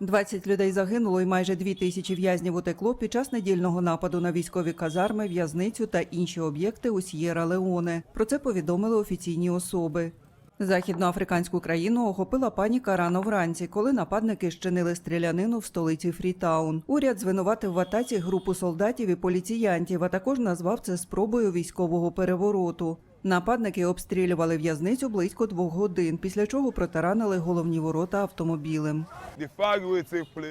20 людей загинуло і майже 2 тисячі в'язнів утекло під час недільного нападу на військові казарми, в'язницю та інші об'єкти у С'єра-Леоне. Про це повідомили офіційні особи. Західноафриканську країну охопила паніка рано вранці, коли нападники щинили стрілянину в столиці Фрітаун. Уряд звинуватив в атаці групу солдатів і поліціянтів, а також назвав це спробою військового перевороту. Нападники обстрілювали в'язницю близько двох годин, після чого протаранили головні ворота автомобілем.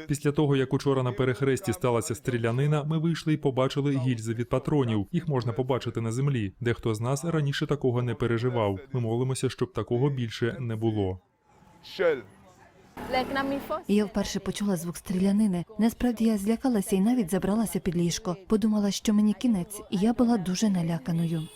Після того, як учора на перехресті сталася стрілянина, ми вийшли і побачили гільзи від патронів. Їх можна побачити на землі. Дехто з нас раніше такого не переживав. Ми молимося, щоб такого більше не було. Я вперше почула звук стрілянини. Насправді я злякалася і навіть забралася під ліжко. Подумала, що мені кінець, і я була дуже наляканою.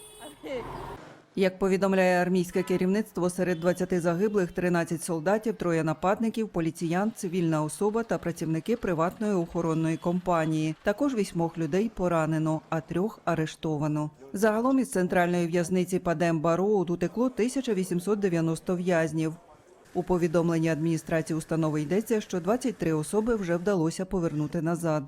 Як повідомляє армійське керівництво, серед 20 загиблих 13 солдатів, троє нападників, поліціян, цивільна особа та працівники приватної охоронної компанії. Також вісьмох людей поранено, а трьох арештовано. Загалом із центральної в'язниці Падем Бароуд утекло 1890 в'язнів. У повідомленні адміністрації установи йдеться, що 23 особи вже вдалося повернути назад.